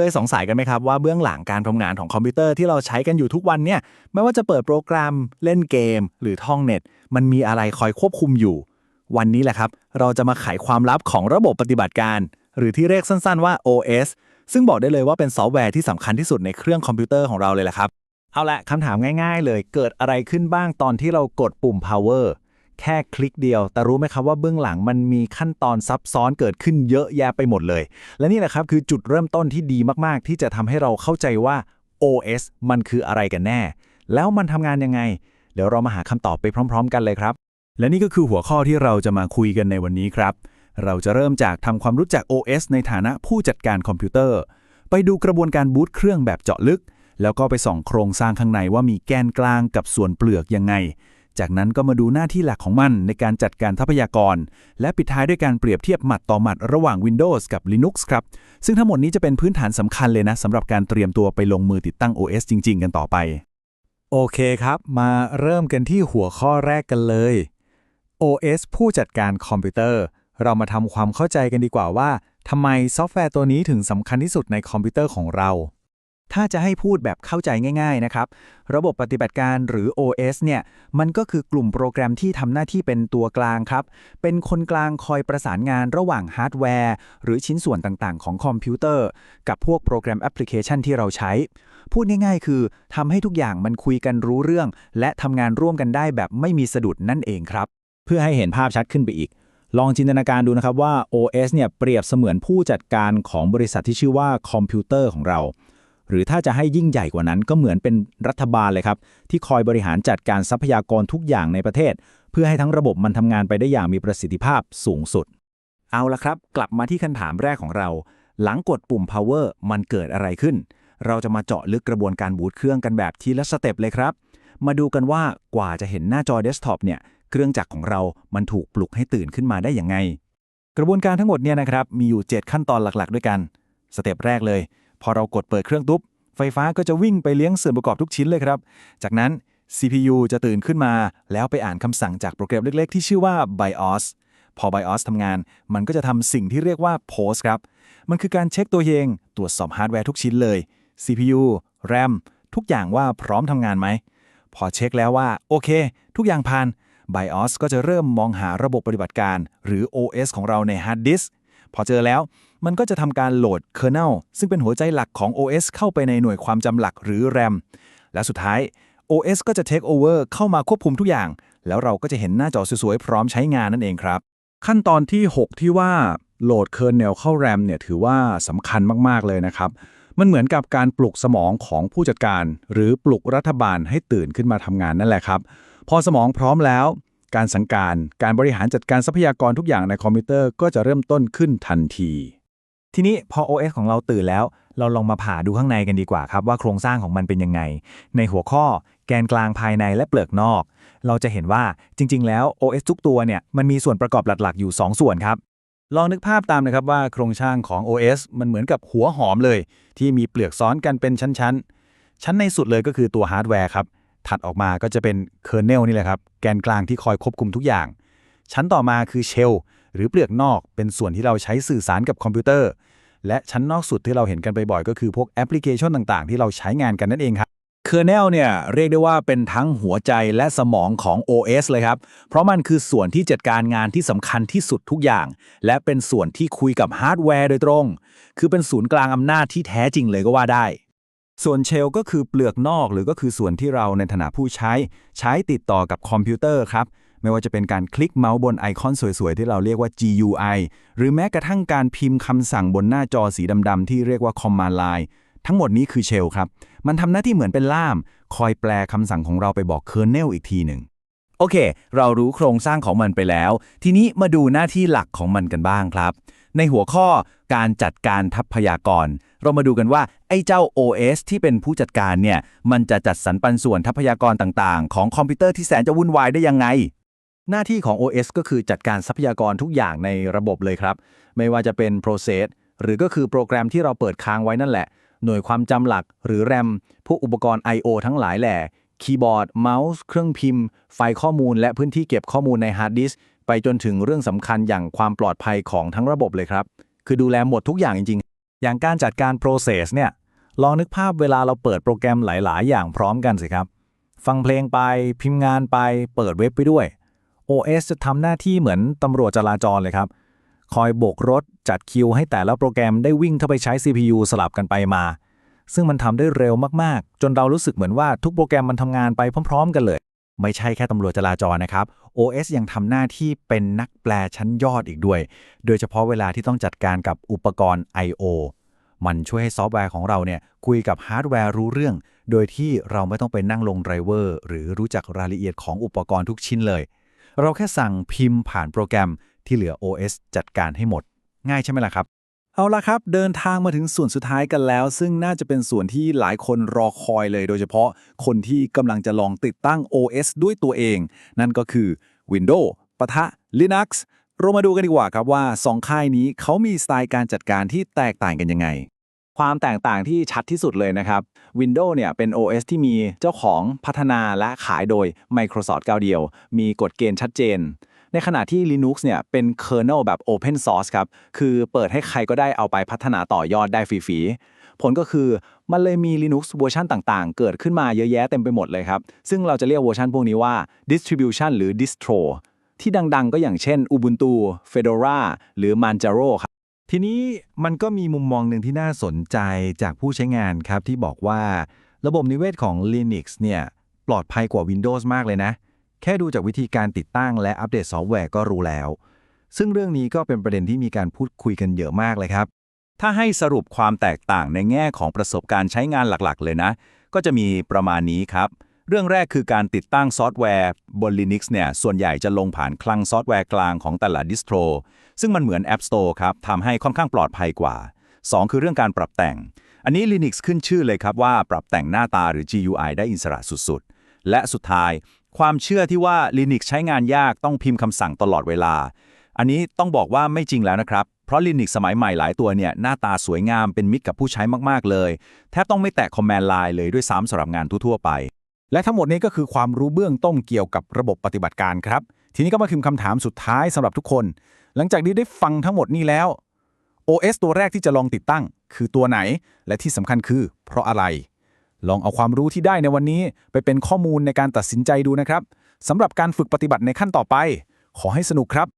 เคยสงสัยกันไหมครับว่าเบื้องหลังการทำงานของคอมพิวเตอร์ที่เราใช้กันอยู่ทุกวันเนี่ยไม่ว่าจะเปิดโปรแกรม เล่นเกม หรือท่องเน็ต มันมีอะไรคอยควบคุมอยู่ วันนี้แหละครับ เราจะมาไขความลับของระบบปฏิบัติการ หรือที่เรียกสั้นๆว่า OS ซึ่งบอกได้เลยว่าเป็นซอฟต์แวร์ที่สำคัญที่สุดในเครื่องคอมพิวเตอร์ของเราเลยแหละครับเอาละคำถามง่าย ๆ เลยเกิดอะไรขึ้นบ้างตอนที่เรากดปุ่ม power แค่คลิกเดียว แต่รู้ไหมครับว่าเบื้องหลังมันมีขั้นตอนซับซ้อนเกิดขึ้นเยอะแยะไปหมดเลย และนี่แหละครับคือจุดเริ่มต้นที่ดีมากๆ ที่จะทำให้เราเข้าใจว่า OS มันคืออะไรกันแน่ แล้วมันทำงานยังไง เดี๋ยวเรามาหาคำตอบไปพร้อม ๆ กันเลยครับ และนี่ก็คือหัวข้อที่เราจะมาคุยกันในวันนี้ครับ เราจะเริ่มจากทำความรู้จัก OS ในฐานะผู้จัดการคอมพิวเตอร์ ไปดูกระบวนการบูตเครื่องแบบเจาะลึก แล้วก็ไปส่องโครงสร้างข้างในว่ามีแกนกลางกับส่วนเปลือกยังไง จากนั้นก็มาดูหน้าที่หลักของมันในการจัดการทรัพยากร และปิดท้ายด้วยการเปรียบเทียบหมัดต่อหมัดระหว่าง Windows กับ Linux ครับ ซึ่งทั้งหมดนี้จะเป็นพื้นฐานสำคัญเลยนะสำหรับการเตรียมตัวไปลงมือติดตั้ง OS จริง ๆ กันต่อไป โอเคครับ มาเริ่มกันที่หัวข้อแรกกันเลย OS ผู้จัดการคอมพิวเตอร์ เรามาทำความเข้าใจกันดีกว่าว่าทำไมซอฟต์แวร์ตัวนี้ถึงสำคัญที่สุดในคอมพิวเตอร์ของเรา ถ้าจะให้พูดแบบเข้าใจง่าย ๆ นะครับ ระบบปฏิบัติการหรือ OS เนี่ย มันก็คือกลุ่มโปรแกรมที่ทำหน้าที่เป็นตัวกลางครับ เป็นคนกลางคอยประสานงานระหว่างฮาร์ดแวร์ หรือชิ้นส่วนต่างๆ ของคอมพิวเตอร์ กับพวกโปรแกรมแอปพลิเคชันที่เราใช้ พูดง่ายๆ คือทำให้ทุกอย่างมันคุยกันรู้เรื่อง และทำงานร่วมกันได้แบบไม่มีสะดุดนั่นเองครับ เพื่อให้เห็นภาพชัดขึ้นไปอีกลองจินตนาการดูนะครับว่า OS เนี่ยเปรียบเสมือนผู้จัดการของบริษัทที่ชื่อว่าคอมพิวเตอร์ของเรา หรือถ้าจะให้ยิ่งใหญ่กว่านั้นก็เหมือนเป็นรัฐบาลเลยครับ ที่คอยบริหารจัดการทรัพยากรทุกอย่างในประเทศ เพื่อให้ทั้งระบบมันทำงานไปได้อย่างมีประสิทธิภาพสูงสุด เอาละครับ กลับมาที่คำถามแรกของเรา หลังกดปุ่ม power มันเกิดอะไรขึ้น เราจะมาเจาะลึกกระบวนการบูตเครื่องกันแบบทีละสเต็ปเลยครับ มาดูกันว่ากว่าจะเห็นหน้าจอเดสก์ท็อปเนี่ยเครื่องจักรของเรามันถูกปลุกให้ตื่นขึ้นมาได้อย่างไง กระบวนการทั้งหมดเนี่ยนะครับมีอยู่ 7 ขั้นตอนหลักๆ ด้วยกัน สเต็ปแรกเลย พอเรากดเปิดเครื่องตุ๊บ ไฟฟ้าก็จะวิ่งไปเลี้ยงส่วนประกอบทุกชิ้นเลยครับ จากนั้น CPU จะตื่นขึ้นมา แล้วไปอ่านคำสั่งจากโปรแกรมเล็ก ๆ ที่ชื่อว่า BIOS พอ BIOS ทำงาน มันก็จะทำสิ่งที่เรียกว่า POST ครับ มันคือการเช็คตัวเอง ตรวจสอบฮาร์ดแวร์ทุกชิ้นเลย CPU RAM ทุกอย่างว่าพร้อมทำงานไหม พอเช็คแล้วว่า โอเค ทุกอย่างผ่าน BIOS ก็จะเริ่มมองหาระบบปฏิบัติการ หรือ OS ของเราในฮาร์ดดิสก์พอเจอแล้ว มันก็จะทำการโหลด kernel ซึ่งเป็นหัวใจหลักของ OS เข้าไปในหน่วยความจำหลักหรือ RAM และสุดท้าย OS ก็จะ take over เข้ามาควบคุมทุกอย่าง แล้วเราก็จะเห็นหน้าจอสวยๆ พร้อมใช้งานนั่นเองครับ ขั้นตอนที่ 6 ที่ว่าโหลด kernel เข้า RAM เนี่ยถือว่าสำคัญมากๆเลยนะครับ มันเหมือนกับการปลุกสมองของผู้จัดการ หรือปลุกรัฐบาลให้ตื่นขึ้นมาทำงานนั่นแหละครับ พอสมองพร้อมแล้วการสังการ การบริหารจัดการทรัพยากรทุกอย่างในคอมพิวเตอร์ก็จะเริ่มต้นขึ้นทันที ทีนี้พอ OS ของเราตื่นแล้ว เราลองมาผ่าดูข้างในกันดีกว่าครับว่าโครงสร้างของมันเป็นยังไง ในหัวข้อแกนกลางภายในและเปลือกนอก เราจะเห็นว่าจริง ๆ แล้ว OS ทุกตัวเนี่ยมันมีส่วนประกอบหลักๆ อยู่ 2 ส่วนครับ ลองนึกภาพตามนะครับว่าโครงสร้างของ OS มันเหมือนกับหัวหอมเลย ที่มีเปลือกซ้อนกันเป็นชั้นๆ ชั้นในสุดเลยก็คือตัวฮาร์ดแวร์ครับ ถัดออกมาก็จะเป็นเคอร์เนลนี่แหละครับแกนกลางที่คอยควบคุมทุกอย่าง ชั้นต่อมาคือเชล หรือเปลือกนอกเป็นส่วนที่เราใช้สื่อสารกับคอมพิวเตอร์ และชั้นนอกสุดที่เราเห็นกันบ่อยๆก็คือพวกแอปพลิเคชันต่างๆ ที่เราใช้งานกันนั่นเองครับเคอร์เนลเนี่ยเรียกได้ว่าเป็นทั้งหัวใจและสมองของ OS เลยครับ เพราะมันคือส่วนที่จัดการงานที่สำคัญที่สุดทุกอย่าง และเป็นส่วนที่คุยกับฮาร์ดแวร์โดยตรง คือเป็นศูนย์กลางอำนาจที่แท้จริงเลยก็ว่าได้ ส่วนเชลก็คือเปลือกนอกหรือก็คือส่วนที่เราในฐานะผู้ใช้ ใช้ติดต่อกับคอมพิวเตอร์ครับ ไม่ว่าจะเป็นการคลิกเมาส์บนไอคอนสวยๆ ที่เราเรียกว่า GUI หรือแม้กระทั่งการพิมพ์คำสั่งบนหน้าจอสีดำๆ ที่เรียกว่า Command Line ทั้งหมดนี้คือเชลครับ มันทำหน้าที่เหมือนเป็นล่าม คอยแปลคำสั่งของเราไปบอกเคอร์เนลอีกทีหนึ่งโอเค เรารู้โครงสร้างของมันไปแล้ว ทีนี้มาดูหน้าที่หลักของมันกันบ้างครับ ในหัวข้อการจัดการทรัพยากร เรามาดูกันว่า ไอ้เจ้า OS ที่เป็นผู้จัดการเนี่ย มันจะจัดสรรปันส่วนทรัพยากรต่างๆ ของคอมพิวเตอร์ที่แสนจะวุ่นวายได้ยังไง หน้าที่ของ OS ก็คือจัดการทรัพยากรทุกอย่างในระบบเลยครับ ไม่ว่าจะเป็น process หรือก็คือโปรแกรมที่เราเปิดค้างไว้นั่นแหละ หน่วยความจำหลักหรือ RAM พวกอุปกรณ์ I/O ทั้งหลายแหล่คีย์บอร์ดเมาส์เครื่องพิมพ์ ไฟล์ข้อมูล และพื้นที่เก็บข้อมูลในฮาร์ดดิสก์ไปจนถึงเรื่องสำคัญอย่างความปลอดภัยของทั้งระบบเลยครับ คือดูแลหมดทุกอย่างจริงอย่างการจัดการ process เนี่ยลองนึกภาพเวลาเราเปิดโปรแกรมหลาย ๆ อย่างพร้อมกันสิครับ ฟังเพลงไปพิมพ์งานไป เปิดเว็บไปด้วย OS จะทำหน้าที่เหมือนตำรวจจราจรเลยครับ คอยโบกรถจัดคิวให้แต่ละโปรแกรมได้วิ่งเข้าไปใช้ CPU สลับกันไปมา ซึ่งมันทำได้เร็วมากๆ จนเรารู้สึกเหมือนว่าทุกโปรแกรมมันทำงานไปพร้อม ๆ กันเลย ไม่ใช่แค่ตำรวจจราจรนะครับ OS ยังทำหน้าที่เป็นนักแปลชั้นยอดอีกด้วย โดยเฉพาะเวลาที่ต้องจัดการกับอุปกรณ์ I/O มันช่วยให้ซอฟต์แวร์ของเราเนี่ยคุยกับฮาร์ดแวร์รู้เรื่อง โดยที่เราไม่ต้องไปนั่งลงไดรเวอร์หรือรู้จักรายละเอียดของอุปกรณ์ทุกชิ้นเลย เราแค่สั่งพิมพ์ผ่านโปรแกรมที่เหลือ OS จัดการให้หมด ง่ายใช่ไหมล่ะครับ เอาละครับ เดินทางมาถึงส่วนสุดท้ายกันแล้ว ซึ่งน่าจะเป็นส่วนที่หลายคนรอคอยเลย โดยเฉพาะคนที่กำลังจะลองติดตั้ง OS ด้วยตัวเอง นั่นก็คือ Windows ปะทะ Linux เรามาดูกันดีกว่าครับว่า 2 ค่ายนี้เขามีสไตล์การจัดการที่แตกต่างกันยังไง ความแตกต่างที่ชัดที่สุดเลยนะครับ Windows เนี่ยเป็น OS ที่มีเจ้าของพัฒนาและขายโดย Microsoft ก้าเดียว มีกฎเกณฑ์ชัดเจน ในขณะที่ Linux เนี่ยเป็น kernel แบบ Open Source ครับ คือเปิดให้ใครก็ได้เอาไปพัฒนาต่อยอดได้ฟรีๆ ผลก็คือมันเลยมี Linux เวอร์ชันต่างๆ เกิดขึ้นมาเยอะแยะเต็มไปหมดเลยครับ ซึ่งเราจะเรียกเวอร์ชันพวกนี้ว่า distribution หรือ distro ที่ดังๆ ก็อย่างเช่น Ubuntu Fedora หรือ Manjaro ครับ ทีนี้มันก็มีมุมมองหนึ่งที่น่าสนใจจากผู้ใช้งานครับที่บอกว่าระบบนิเวศของ Linux เนี่ยปลอดภัยกว่า Windows มากเลยนะ แค่ดูจากวิธีการติดตั้งและอัปเดตซอฟต์แวร์ก็รู้แล้ว ซึ่งเรื่องนี้ก็เป็นประเด็นที่มีการพูดคุยกันเยอะมากเลยครับ ถ้าให้สรุปความแตกต่างในแง่ของประสบการณ์ใช้งานหลักๆ เลยนะ ก็จะมีประมาณนี้ครับ เรื่องแรกคือการติดตั้งซอฟต์แวร์บน Linux เนี่ยส่วนใหญ่จะลงผ่านคลังซอฟต์แวร์กลางของแต่ละดิสโทร ซึ่งมันเหมือน App Store ครับทำให้ค่อนข้างปลอดภัยกว่า 2 คือเรื่องการปรับแต่ง อันนี้ Linux ขึ้นชื่อเลยครับว่าปรับแต่งหน้าตาหรือ GUI ได้อิสระสุดๆ และสุดท้าย ความเชื่อที่ว่า Linux ใช้งานยากต้องพิมพ์คำสั่งตลอดเวลา อันนี้ต้องบอกว่าไม่จริงแล้วนะครับ เพราะ Linux สมัยใหม่หลายตัวเนี่ยหน้าตาสวยงามเป็นมิตรกับผู้ใช้มากๆเลยแทบต้องไม่แตะคอมแมนด์ไลน์เลยด้วยซ้ำสำหรับงานทั่วๆไป และทั้งหมดนี้ก็คือความรู้เบื้องต้นเกี่ยวกับระบบปฏิบัติการครับ ทีนี้ก็มาถึงคำถามสุดท้ายสำหรับทุกคน หลังจากที่ได้ฟังทั้งหมดนี้แล้ว OS ตัวแรกที่จะลองติดตั้ง คือตัวไหน และที่สำคัญคือ เพราะอะไร ลองเอาความรู้ที่ได้ในวันนี้ ไปเป็นข้อมูลในการตัดสินใจดูนะครับสำหรับการฝึกปฏิบัติในขั้นต่อไป ขอให้สนุกครับ